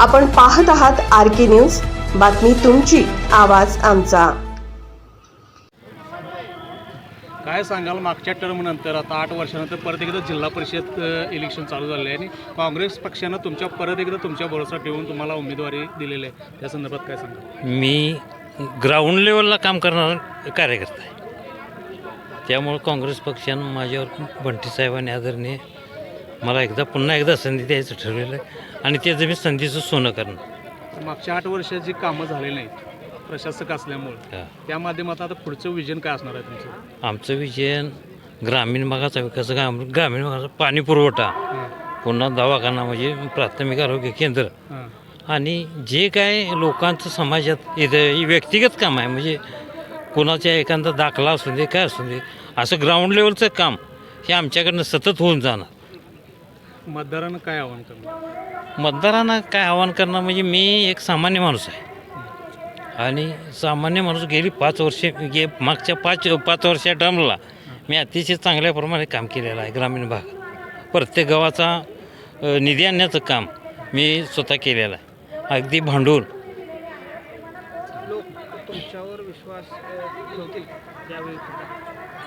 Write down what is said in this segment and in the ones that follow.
आपण पाहत आहात आर के न्यूज. बातमी तुमची आवाज आमचा. काय सांगाल मागच्या टर्मनंतर आता आठ वर्षानंतर परत एकदा जिल्हा परिषद इलेक्शन चालू झाले आहे आणि काँग्रेस पक्षानं तुमच्या परत एकदा तुमच्या भरोसा ठेवून तुम्हाला उमेदवारी दिलेली आहे. त्या संदर्भात काय सांगाल? मी ग्राउंड लेवलला काम करणारा कार्यकर्ता आहे. त्यामुळं काँग्रेस पक्षानं माझ्यावर बंटी साहेबांनी आदरणीय मला एकदा पुन्हा एकदा संधी द्यायचं ठरवलेलं आहे. आणि त्याचं मी संधीचं सोनं करणार मागच्या आठ वर्षात जी कामं झालेली नाहीत प्रशासक असल्यामुळे. हा. त्या माध्यमात आता पुढचं विजन काय असणार आहे तुमचं? आमचं विजयन ग्रामीण भागाचा विकास ग्राम ग्रामीण भागाचा पाणी पुरवठा. पुन्हा दवाखाना म्हणजे प्राथमिक आरोग्य केंद्र. हां. आणि जे काय लोकांचं समाजात इथं व्यक्तिगत काम आहे म्हणजे कोणाच्या एखादा दाखला असू दे काय असू दे असं ग्राउंड लेवलचं काम हे आमच्याकडनं सतत होऊन जाणार. मतदारांना काय आव्हान करणार? मतदारांना काय आव्हान करणार म्हणजे मी एक सामान्य माणूस आहे. आणि सामान्य माणूस गेली पाच वर्षे गे मागच्या पाच पाच वर्षा टर्मला मी अतिशय चांगल्या प्रमाणे काम केलेलं आहे ग्रामीण भागात प्रत्येक गावाचा अ, निधी आणण्याचं काम मी स्वतः केलेलं आहे. अगदी भांडून लोक तुमच्यावर विश्वास ठेवतील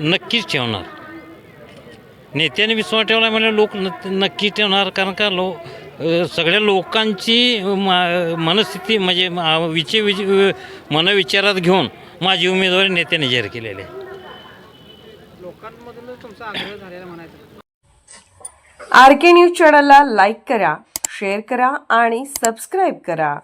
नक्कीच ठेवणार. नेत्याने विश्वास ठेवला म्हणजे लोक न नक्की ठेवणार. कारण का लो सगळ्या लोकांची म- मनस्थिती म्हणजे विचे विच मनविचारात घेऊन माझी उमेदवारी नेत्याने जाहीर केलेली आहे. लोकांमधून तुमचा आग्रह झालेला म्हणायचं आर के न्यूज चॅनलला लाईक करा शेअर करा आणि सबस्क्राईब करा.